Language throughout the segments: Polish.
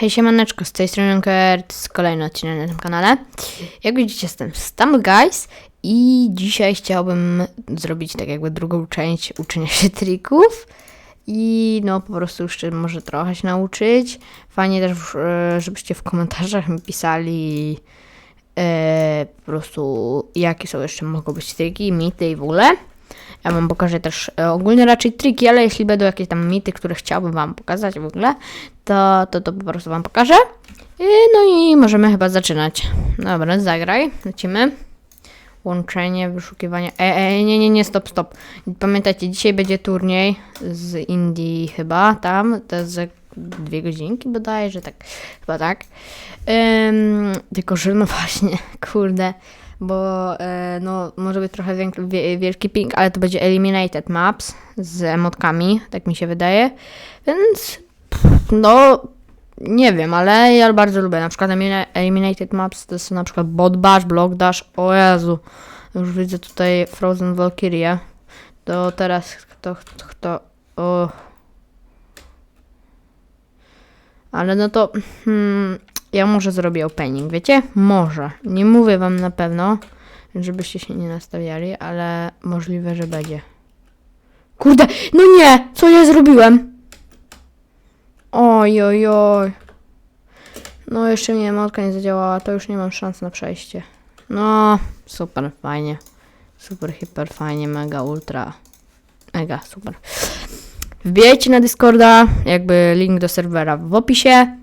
Hej siemaneczko, z tej strony Kurt, z kolejny odcinek na tym kanale. Jak widzicie jestem Stumble Guys i dzisiaj chciałbym zrobić tak jakby drugą część uczenia się trików i no po prostu jeszcze może trochę się nauczyć. Fajnie też, e, żebyście w komentarzach mi pisali e, po prostu jakie są jeszcze mogą być triki, mity i w ogóle. Ja wam pokażę też e, ogólnie raczej triki, ale jeśli będą jakieś tam mity, które chciałbym wam pokazać w ogóle, to, to, to po prostu wam pokażę. E, No i możemy chyba zaczynać. Dobra, zagraj, lecimy. Łączenie, wyszukiwanie. E, e, nie, nie, nie, stop, stop. Pamiętajcie, dzisiaj będzie turniej z Indii chyba, tam, to jest dwie godzinki bodajże, tak, chyba tak. Ym, tylko, że no właśnie, kurde, bo e, no może być trochę wielki ping, ale to będzie Eliminated Maps z emotkami, tak mi się wydaje, więc no nie wiem, ale ja bardzo lubię. Na przykład Elimina- Eliminated Maps to są na przykład Bot Bash, Block Dash. O Jezu, już widzę tutaj Frozen Valkyrie. To teraz kto, kto, kto o. Ale no to hmm, ja może zrobię opening, wiecie? Może. Nie mówię wam na pewno, żebyście się nie nastawiali, ale możliwe, że będzie. Kurde, no nie! Co ja zrobiłem? Oj, oj, oj. No, jeszcze mnie emotka nie zadziałała, to już nie mam szans na przejście. No, super, fajnie. Super, hiper, fajnie, mega, ultra. Mega, super. Wbijajcie na Discorda, jakby link do serwera w opisie.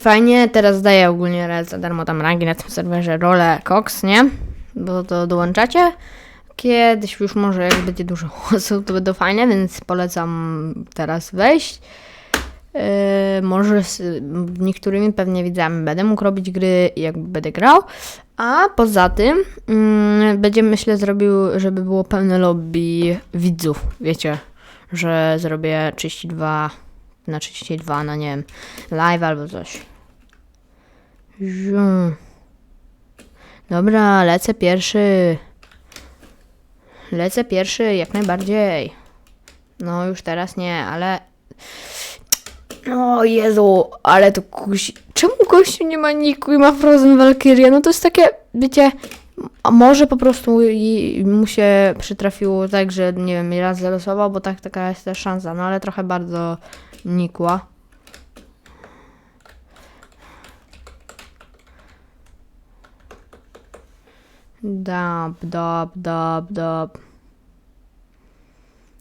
Fajnie, teraz daję ogólnie raz za darmo tam rangi na tym serwerze rolę Cox, nie? Bo to dołączacie. Kiedyś już może jak będzie dużo osób, to będą fajne, więc polecam teraz wejść. Yy, może z niektórymi pewnie widzami będę mógł robić gry, jak będę grał. A poza tym mm, będzie myślę zrobił, żeby było pełne lobby widzów. Wiecie, że zrobię 32 na 32 na nie wiem, live albo coś. Dobra, lecę pierwszy. Lecę pierwszy, jak najbardziej. No już teraz nie, ale o Jezu, ale to kusi. Czemu gościu nie ma niku i ma Frozen Valkyria? No to jest takie, wiecie, a może po prostu mu się przytrafiło tak, że nie wiem, raz zalosował, bo tak taka jest też szansa, no ale trochę bardzo nikła. Dab, dab, dab, dab.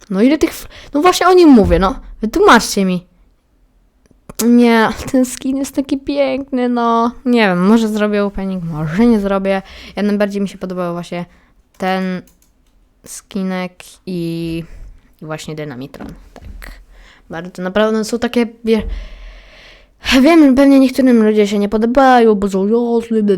No ile tych... No właśnie o nim mówię, no. Wytłumaczcie mi. Nie, ten skin jest taki piękny, no. Nie wiem, może zrobię opening, może nie zrobię. Ja najbardziej mi się podobał właśnie ten skinek i, i właśnie Dynamitron. Tak. Bardzo naprawdę są takie. Wie, wiem, pewnie niektórym ludzie się nie podobają, bo są jasne, be,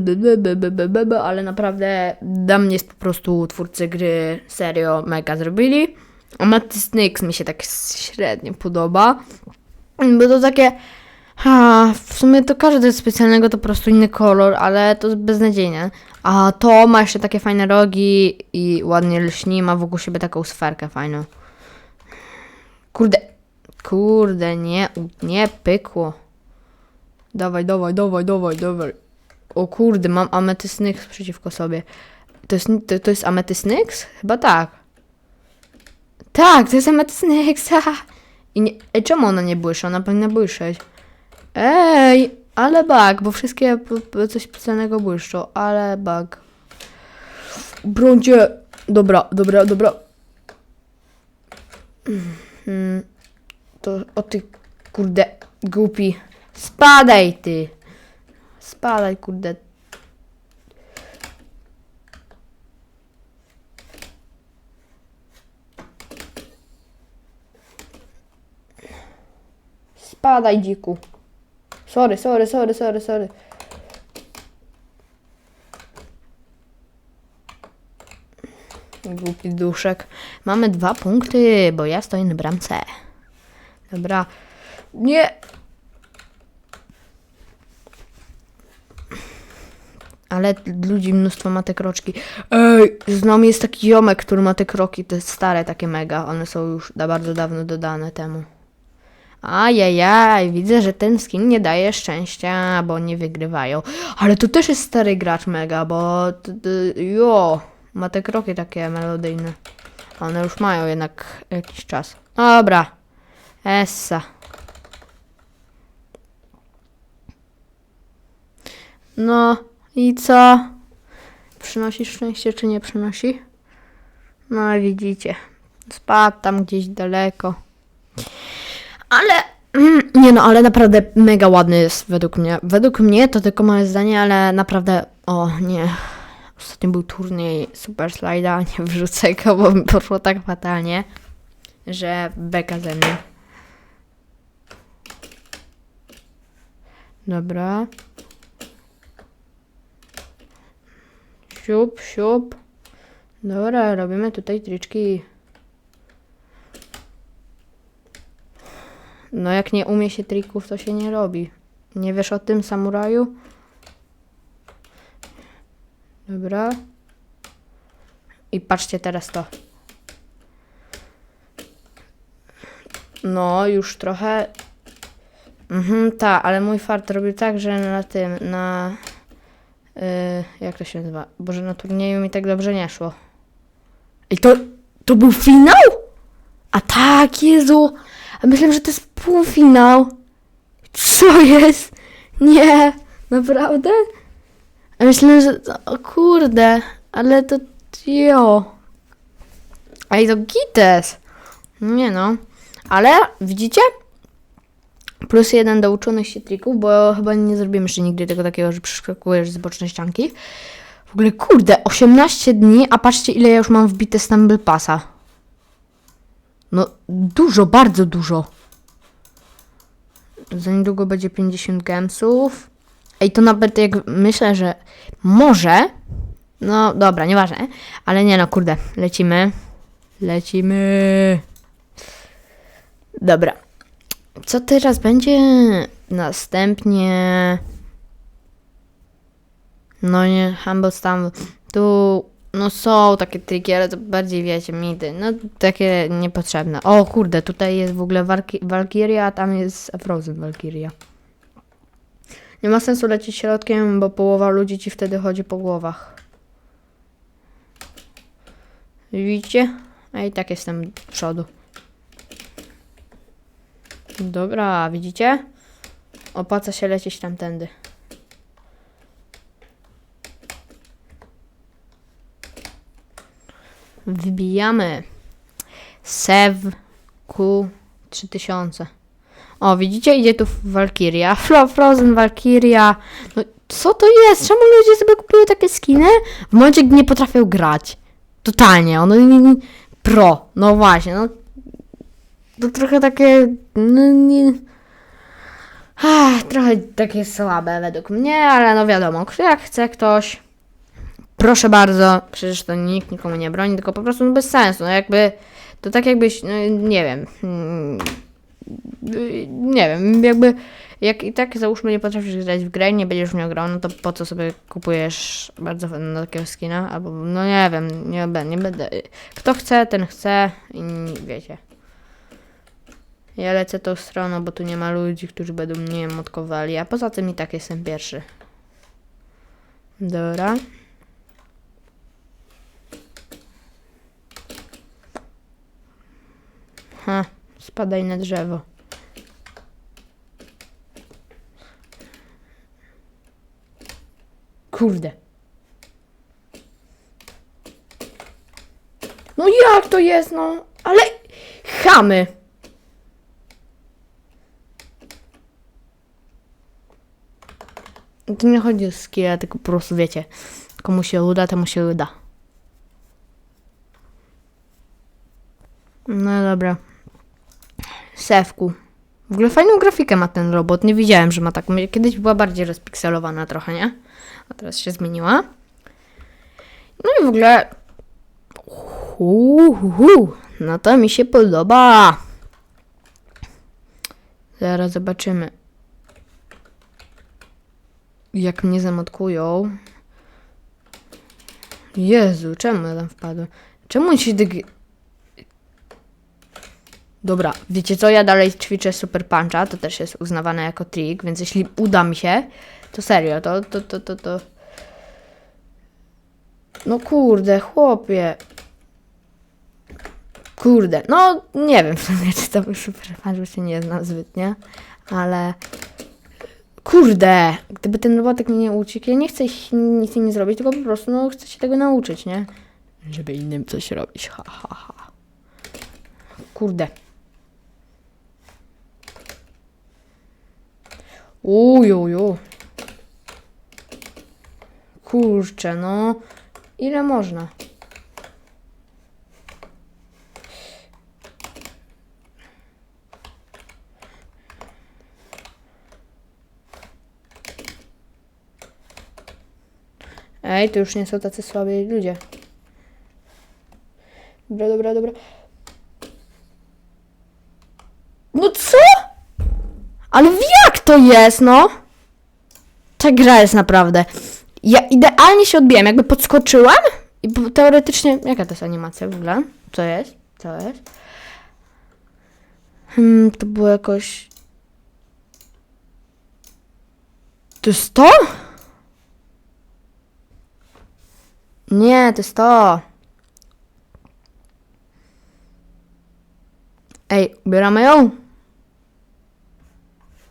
be, be, be, ale naprawdę dla mnie jest po prostu twórcy gry serio mega zrobili. A Matty Snakes mi się tak średnio podoba. Bo to takie. W sumie to każdy z specjalnego to po prostu inny kolor, ale to beznadziejne. A to ma jeszcze takie fajne rogi i ładnie lśni, ma wokół siebie taką sferkę fajną. Kurde, kurde, nie, nie pykło. Dawaj, dawaj, dawaj, dawaj, dawaj. O kurde, mam ametysnyx przeciwko sobie. To jest, to, to jest ametysnyx? Chyba tak. Tak, to jest ametysnyx. I nie, ej, czemu ona nie błyszy? Ona powinna błyszczeć. Ej, ale bug, bo wszystkie coś specjalnego błyszczą, ale bug. Brącie. Dobra, dobra, dobra. Mhm. To, o ty, kurde, głupi. Spadaj ty. Spadaj, kurde. Spadaj, dziku. Sorry, sorry, sorry, sorry, sorry. Głupi duszek. Mamy dwa punkty, bo ja stoję na bramce. Dobra. Nie. Ale ludzi mnóstwo ma te kroczki. Ej, z nami jest taki ziomek, który ma te kroki, te stare takie mega. One są już da bardzo dawno dodane temu. Ajajaj, widzę, że ten skin nie daje szczęścia, bo nie wygrywają. Ale to też jest stary gracz mega, bo jo, ma te kroki takie melodyjne. One już mają jednak jakiś czas. Dobra. Essa. No i co? Przynosi szczęście czy nie przynosi? No widzicie. Spadł tam gdzieś daleko. Ale nie no, ale naprawdę mega ładny jest według mnie. Według mnie to tylko moje zdanie, ale naprawdę o nie. Ostatnio był turniej Super Slida, nie wrzucę go, bo poszło tak fatalnie, że beka ze mnie. Dobra. Siup, siup. Dobra, robimy tutaj triczki. No jak nie umie się trików, to się nie robi. Nie wiesz o tym, samuraju? Dobra. I patrzcie teraz to. No, już trochę. Mhm, ta, ale mój fart robił tak, że na tym, na. Yy, jak to się nazywa? Boże, na turnieju mi tak dobrze nie szło. I to. To był finał? A tak, Jezu! A myślałem, że to jest półfinał. Co jest? Nie, naprawdę? A myślałem, że. O kurde, ale to. Jo. Ej, to gites. Nie no. Ale widzicie? Plus jeden do uczonych się trików, bo chyba nie zrobimy jeszcze nigdy tego takiego, że przeskakujesz z bocznej ścianki. W ogóle kurde, 18 dni, a patrzcie ile ja już mam wbite Stumble Passa. No dużo, bardzo dużo. Za niedługo będzie 50 gemsów. Ej, to nawet jak myślę, że może. No dobra, nieważne. Ale nie no, kurde, lecimy. Lecimy. Dobra. Co teraz będzie? Następnie. No nie, Humble Stumble. Tu. No są takie triki, ale to bardziej wiecie, midy. No takie niepotrzebne. O kurde, tutaj jest w ogóle Walki- Valkyria, a tam jest Frozen Valkyria. Nie ma sensu lecieć środkiem, bo połowa ludzi ci wtedy chodzi po głowach. Widzicie? A i tak jestem do przodu. Dobra, widzicie? Opłaca się lecieć tamtędy. Wbijamy. Sev Q3000. O, widzicie? Idzie tu Valkyria. Flo, Frozen Valkyria. No, co to jest? Czemu ludzie sobie kupują takie skiny? W momencie, gdy nie potrafią grać. Totalnie. Ono pro. No właśnie, no. To trochę takie. No, nie. Ach, trochę takie słabe według mnie, ale no wiadomo, jak chce ktoś. Proszę bardzo, przecież to nikt nikomu nie broni, tylko po prostu no bez sensu. No jakby. To tak jakbyś. No, nie wiem. mm, Nie wiem, jakby. Jak i tak załóżmy nie potrafisz grać w grę nie będziesz w nią grał, no to po co sobie kupujesz bardzo fajnego takiego skina? Albo no nie wiem, nie, nie będę. Kto chce, ten chce i wiecie. Ja lecę tą stroną, bo tu nie ma ludzi, którzy będą mnie motkowali, a poza tym i tak jestem pierwszy. Dobra. Ha, spadaj na drzewo. Kurde. No jak to jest, no? Ale chamy. To nie chodzi o skill, tylko po prostu wiecie. Komu się uda, temu się uda. No dobra. Sewku. W ogóle fajną grafikę ma ten robot. Nie widziałem, że ma taką. Kiedyś była bardziej rozpikselowana trochę, nie? A teraz się zmieniła. No i w ogóle. Uhuhu. No to mi się podoba. Zaraz zobaczymy. Jak mnie zamotkują. Jezu, czemu ja tam wpadłem? Czemu się dyg... Dobra, wiecie co? Ja dalej ćwiczę super puncha, to też jest uznawane jako trik, więc jeśli uda mi się, to serio, to, to, to, to, to... No kurde, chłopie. Kurde, no nie wiem w sumie, czy to był super punch, bo się nie znam zbytnio, ale... Kurde, gdyby ten robotek mnie nie uciekł, ja nie chcę ich, nic im zrobić, tylko po prostu, no, chcę się tego nauczyć, nie? Żeby innym coś robić, ha, ha, ha. Kurde. Ujuju. Kurczę, no. Ile można? Ej, to już nie są tacy słabi ludzie. Dobra, dobra, dobra. No co? Ale jak to jest, no? Ta gra jest naprawdę. Ja idealnie się odbiłem, jakby podskoczyłem i teoretycznie. Jaka to jest animacja w ogóle? Co jest? Co jest? Hmm, to było jakoś. To jest to? Nie, to jest to. Ej, ubieramy ją?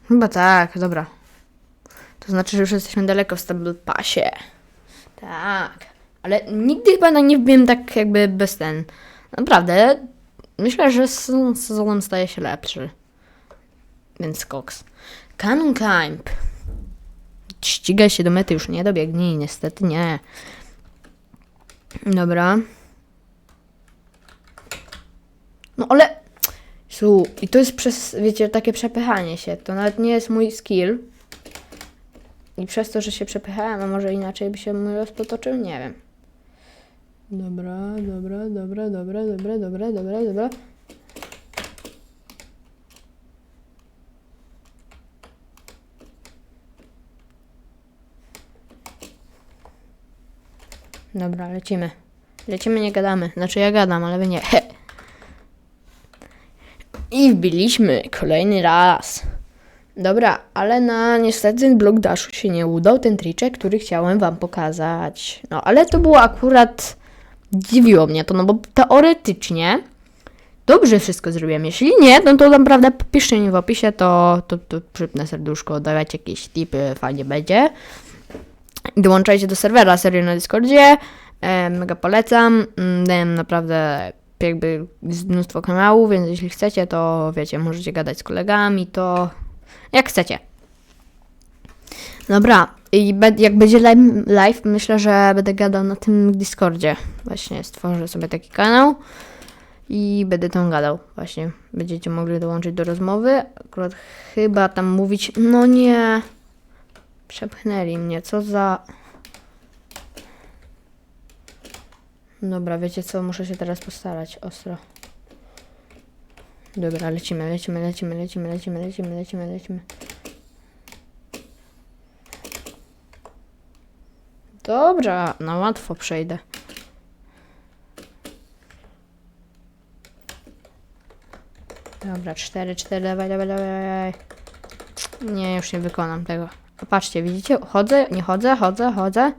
Chyba tak, dobra. To znaczy, że już jesteśmy daleko w Stable Passie. Tak. Ale nigdy chyba na nie wbiłem tak jakby bez ten. Naprawdę. Myślę, że z sezonem staje się lepszy. Więc koks. Canon Climb. Ścigaj się do mety, już nie dobiegnij, niestety nie. Dobra. No ale... Su, i to jest przez, wiecie, takie przepychanie się. To nawet nie jest mój skill. I przez to, że się przepychałem, a może inaczej by się mój los potoczył, nie wiem. Dobra, dobra, dobra, dobra, dobra, dobra, dobra, dobra. Dobra, lecimy. Lecimy, nie gadamy. Znaczy ja gadam, ale wy nie. I wbiliśmy kolejny raz. Dobra, ale na niestety blok dashu się nie udał, ten triczek, który chciałem wam pokazać. No, ale to było akurat... Dziwiło mnie to, no bo teoretycznie dobrze wszystko zrobiłem. Jeśli nie, no to naprawdę piszcie mi w opisie, to, to, to przypnę serduszko, dawajcie jakieś tipy, fajnie będzie. Dołączajcie do serwera, serio na Discordzie. E, mega polecam. Mm, Dałem naprawdę jakby mnóstwo kanałów, więc jeśli chcecie, to wiecie, możecie gadać z kolegami, to jak chcecie. Dobra, i jak będzie live, myślę, że będę gadał na tym Discordzie. Właśnie stworzę sobie taki kanał i będę tam gadał. Właśnie będziecie mogli dołączyć do rozmowy. Akurat chyba tam mówić, no nie, przepchnęli mnie, co za... Dobra, wiecie co, muszę się teraz postarać ostro. Dobra, lecimy, lecimy, lecimy, lecimy, lecimy, lecimy, lecimy, lecimy. Dobra, na łatwo przejdę. Dobra, cztery, cztery, dawaj, dawaj, dawaj. Nie, już nie wykonam tego. Patrzcie, widzicie? Chodzę, nie chodzę, chodzę, chodzę.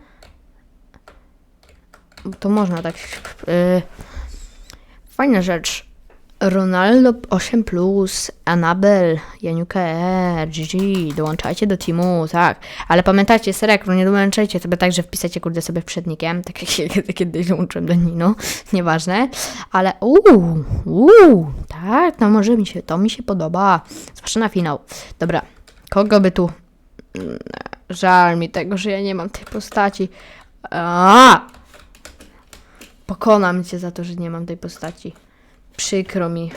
To można tak. Yy. Fajna rzecz. Ronaldo 8, Anabel, Janiuka E, GG, dołączajcie do teamu, tak. Ale pamiętajcie, Serekro, nie dołączajcie sobie tak, że wpisacie kurde sobie przednikiem, tak jak ja kiedyś dołączyłem do Nino, nieważne. Ale uuu, uuu, tak, to może mi się, to mi się podoba. Zwłaszcza na finał. Dobra, kogo by tu... Żal mi tego, że ja nie mam tej postaci. A! Pokonam cię za to, że nie mam tej postaci. Przykro mi.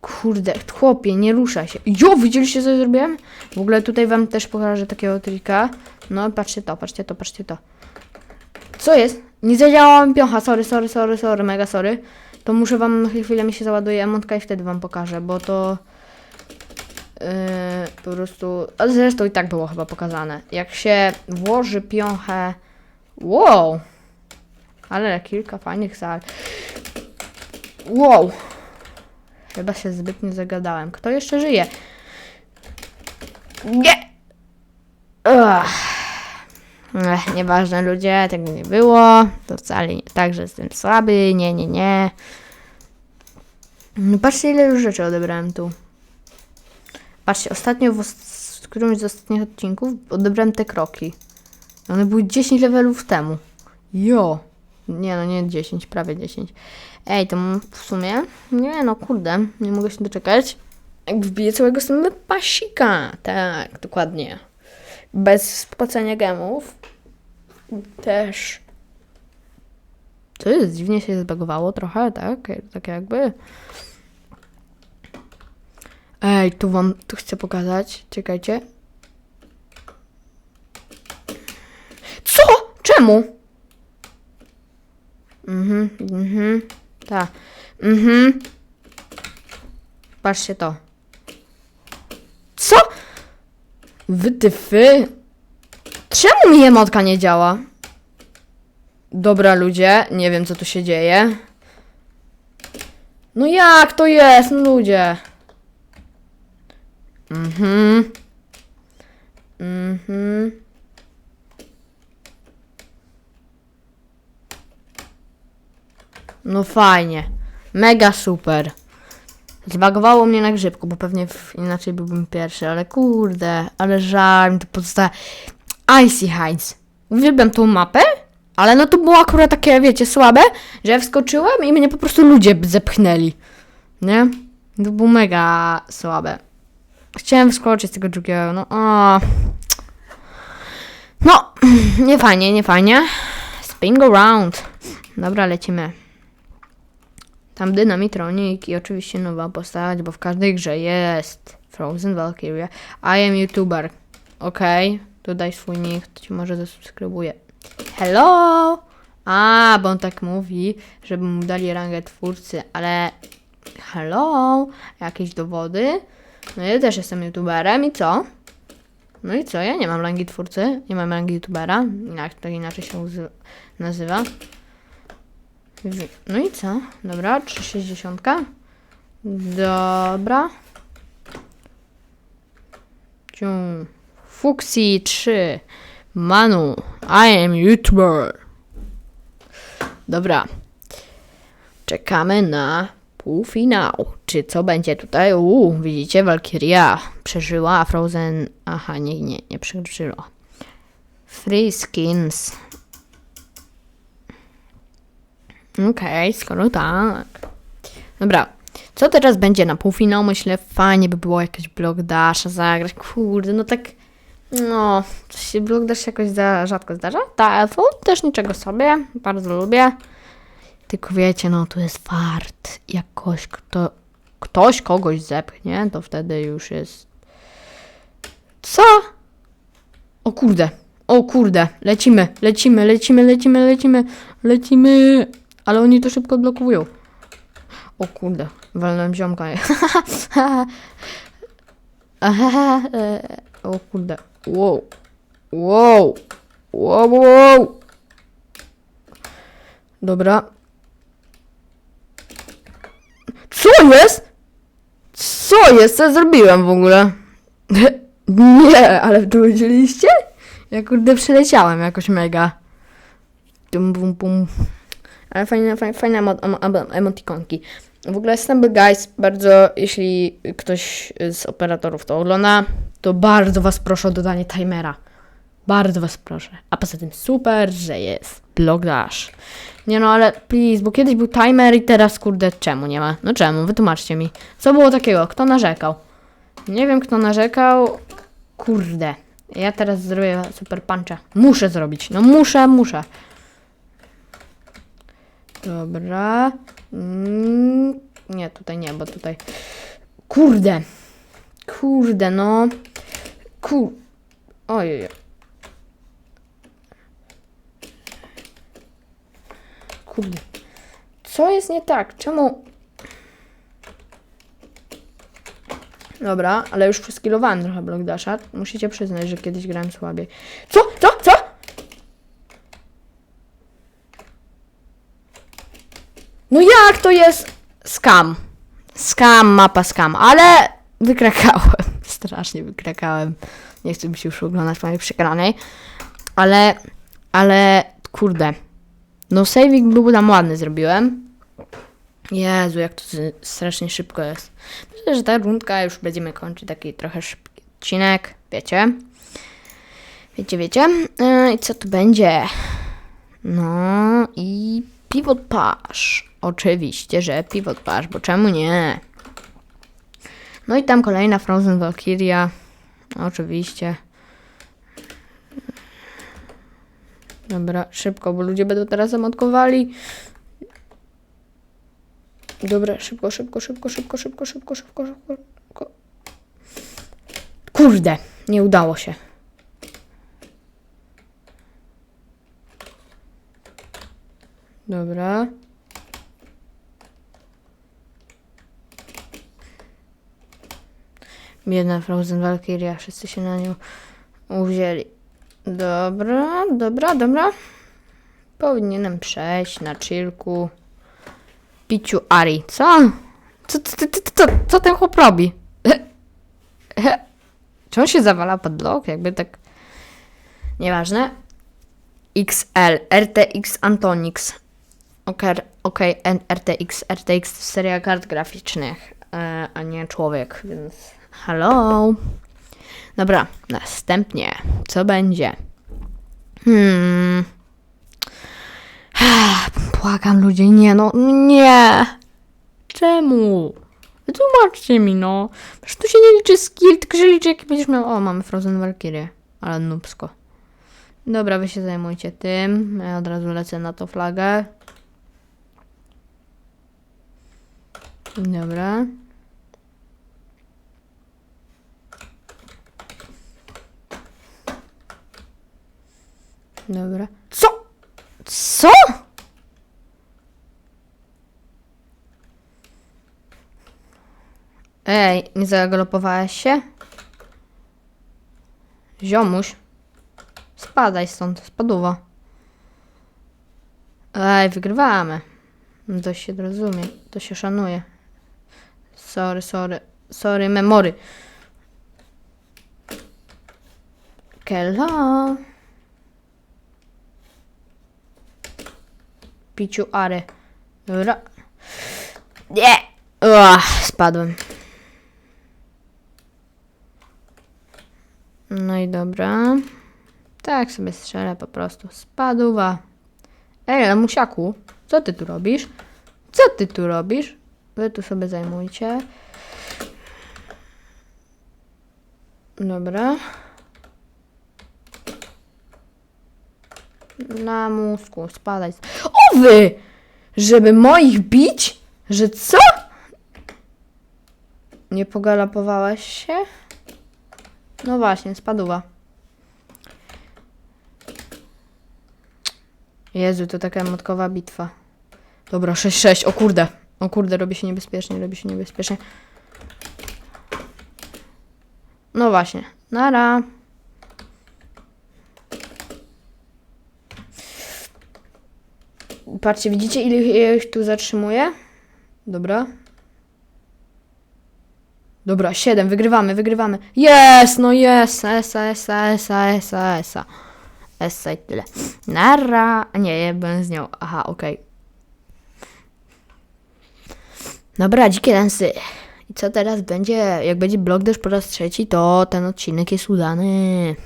Kurde, chłopie, nie ruszaj się. Jo, widzieliście co zrobiłem? W ogóle tutaj wam też pokażę takiego trika. No, patrzcie to, patrzcie to, patrzcie to. Co jest? Nie zadziałała mi piącha, sorry, sorry, sorry, sorry, mega sorry. To muszę wam, chwilę mi się załaduje emotka i wtedy wam pokażę, bo to... Yy, po prostu... A zresztą i tak było chyba pokazane. Jak się włoży piąchę... Wow! Ale kilka fajnych sal. Wow! Chyba się zbytnio zagadałem. Kto jeszcze żyje? Nie! Ugh. Ech, nieważne ludzie, tego nie było. To wcale nie tak, że jestem słaby. Nie, nie, nie. No patrzcie, ile już rzeczy odebrałem tu. Patrzcie, ostatnio w, w którymś z ostatnich odcinków odebrałem te kroki. One były 10 levelów temu. Jo. Nie no, nie 10, prawie 10. Ej, to w sumie, nie no, kurde, nie mogę się doczekać. Jak wbiję całego samego pasika. Tak, dokładnie. Bez spłacania gemów. Też. To jest, dziwnie się zbagowało trochę, tak? Tak jakby. Ej, tu wam, tu chcę pokazać. Czekajcie. Co? Czemu? Mhm, mhm. Tak. Mhm. Patrzcie to. Co? Wytyfy? Czemu mi emotka nie działa? Dobra ludzie, nie wiem co tu się dzieje. No jak to jest, no ludzie? Mhm. Mhm. No fajnie. Mega super. Zbagowało mnie na grzybku, bo pewnie inaczej byłbym pierwszy, ale kurde, ale żal mi to pozostaje. Icy Heights. Uwielbiam tą mapę, ale no to było akurat takie, wiecie, słabe, że ja wskoczyłem i mnie po prostu ludzie zepchnęli. Nie? To było mega słabe. Chciałem wskoczyć z tego drugiego, no o. No, nie fajnie, nie fajnie. Spin go round. Dobra, lecimy. Tam Dynamitronic i oczywiście nowa postać, bo w każdej grze jest Frozen Valkyria. I am YouTuber. Okej, tu daj swój nick, to ci może zasubskrybuję. Hello! A, bo on tak mówi, żeby mu dali rangę twórcy, ale hello! Jakieś dowody? No ja też jestem YouTuberem i co? No i co? Ja nie mam rangi twórcy, nie mam rangi YouTubera, jak to inaczej się nazywa. No i co? Dobra, 360. Dobra. Ciu. Fuxi 3. Manu. I am YouTuber. Dobra. Czekamy na półfinał. Czy co będzie tutaj? Uuu, widzicie, Valkyria przeżyła, a Frozen... Aha, nie, nie, nie przeżyła. Free skins. Okej, skoro tak. Dobra. Co teraz będzie na półfinał? Myślę, fajnie by było jakiś blok Dasha zagrać. Kurde, no tak. No, coś się blok Dash jakoś za rzadko zdarza. Tak, też niczego sobie. Bardzo lubię. Tylko wiecie, no tu jest fart. Jakoś kto, ktoś kogoś zepchnie, to wtedy już jest. Co? O kurde. O kurde. Lecimy, lecimy, lecimy, lecimy, lecimy, lecimy. Ale oni to szybko odblokowują. O kurde, walnąłem ziomka. o kurde. Wow. Wow. Wow, wow. Dobra. Co jest? Co jest? Co zrobiłem w ogóle? Nie, ale to widzieliście? Ja kurde przeleciałem jakoś mega. Tum, bum, bum. Ale fajne, fajne, fajne emo, emotikonki. W ogóle Stumble Guys, bardzo, jeśli ktoś z operatorów to ogląda, to bardzo Was proszę o dodanie timera. Bardzo Was proszę. A poza tym super, że jest blog dash. Nie no, ale please, bo kiedyś był timer i teraz kurde czemu nie ma? No czemu? Wytłumaczcie mi. Co było takiego? Kto narzekał? Nie wiem kto narzekał. Kurde. Ja teraz zrobię super puncha. Muszę zrobić. No muszę, muszę. Dobra. Mm, nie, tutaj nie, bo tutaj. Kurde. Kurde, no. Kur. Ojej. Kurde. Co jest nie tak? Czemu. Dobra, ale już przeskilowałem trochę Dasha. Musicie przyznać, że kiedyś grałem słabiej. Co? Co? Co? No jak to jest scam? Skam, mapa skam, ale wykrakałem. Strasznie wykrakałem. Nie chcę mi się już oglądać mojej przegranej. Ale, ale, kurde. No saving był tam ładny zrobiłem. Jezu, jak to strasznie szybko jest. Myślę, że ta rundka już będziemy kończyć taki trochę szybki odcinek, wiecie. Wiecie, wiecie. Yy, I co tu będzie? No i pivot pasz. Oczywiście, że pivot pasz, bo czemu nie? No i tam kolejna Frozen Valkyria. Oczywiście. Dobra, szybko, bo ludzie będą teraz zamotkowali. Dobra, szybko, szybko, szybko, szybko, szybko, szybko, szybko, szybko. szybko. Kurde, nie udało się. Dobra. Biedna Frozen Valkyria, wszyscy się na nią uwzięli. Dobra, dobra, dobra. Powinienem przejść na chillku. Piciu Ari. Co? Co, co, co, co, co, ten chłop robi? Czy on się zawala pod blok? Jakby tak... Nieważne. XL, RTX Antonix. Okej, okay, RTX, RTX to seria kart graficznych, e, a nie człowiek, więc hello. Dobra, następnie, co będzie? Hmm. Płakam ludzie, nie no, nie. Czemu? Wytłumaczcie mi, no. Przecież tu się nie liczy skill, tylko się liczy jaki będziesz miał... O, mamy Frozen Valkyrie, ale nubsko. Dobra, wy się zajmujcie tym. Ja od razu lecę na tą flagę. Dobra. Dobra. Co? Co? Ej, nie zagalopowałeś się? Ziomuś. Spadaj stąd, spaduwa. Ej, wygrywamy. To się rozumie, to się szanuje. Sorry, sorry, sorry, memory. Hello. Piciu ary. Dobra. Nie! Ua, spadłem. No i dobra. Tak sobie strzelę po prostu. Spadła. Ej, lamusiaku, co ty tu robisz? Co ty tu robisz? Wy tu sobie zajmujcie. Dobra. Na mózgu, spadaj. O wy! Żeby moich bić? Że co? Nie pogalapowałaś się? No właśnie, spadła. Jezu, to taka emotkowa bitwa. Dobra, 6-6, o kurde. O kurde, robi się niebezpiecznie, robi się niebezpiecznie. No właśnie, nara. Patrzcie, widzicie ile ich tu zatrzymuję? Dobra. Dobra, 7, wygrywamy, wygrywamy. Jest, no jest, esa, esa, esa, esa, esa. Essa i tyle. Nara. Nie, ja byłem z nią. Aha, okej. Dobra, dzikie lansy. I co teraz będzie? Jak będzie blok też po raz trzeci, to ten odcinek jest udany.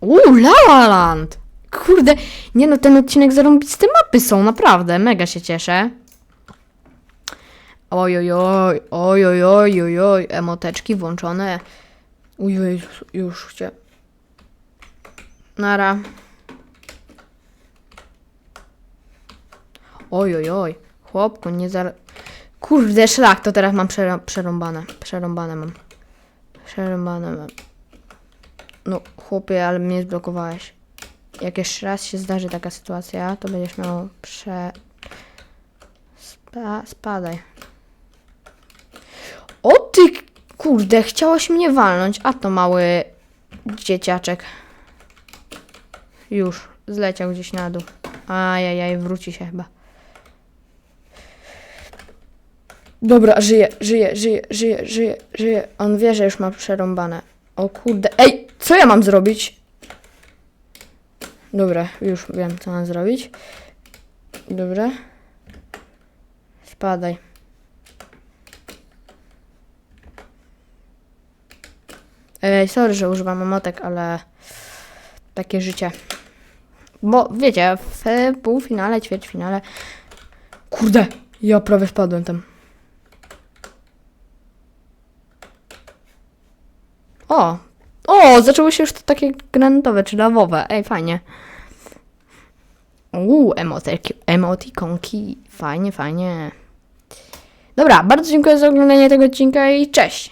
Uuu, Lava Land! Kurde, nie no, ten odcinek zarąbiste mapy są, naprawdę, mega się cieszę. Oj, oj, oj, oj, oj, oj, oj, oj, emoteczki włączone. Uj, uj, już chciałem. Nara. Oj, oj, oj. Chłopku, nie za... Kurde, szlak, to teraz mam przera- przerąbane. Przerąbane mam. Przerąbane mam. No, chłopie, ale mnie zblokowałeś. Jak jeszcze raz się zdarzy taka sytuacja, to będziesz miał prze... Spa spadaj. O ty, kurde, chciałaś mnie walnąć, a to mały dzieciaczek. Już, zleciał gdzieś na dół. Ajajaj, wróci się chyba. Dobra, żyje, żyje, żyje, żyje, żyje, żyje. On wie, że już ma przerąbane. O kurde. Ej, co ja mam zrobić? Dobra, już wiem, co mam zrobić. Dobra. Spadaj. Ej, sorry, że używam emotek, ale takie życie. Bo wiecie, w półfinale, ćwierćfinale. Kurde, ja prawie spadłem tam. O! O, zaczęło się już to takie granatowe czy lawowe. Ej, fajnie. Uuu, emotyki, emotikonki. Fajnie, fajnie. Dobra, bardzo dziękuję za oglądanie tego odcinka i cześć!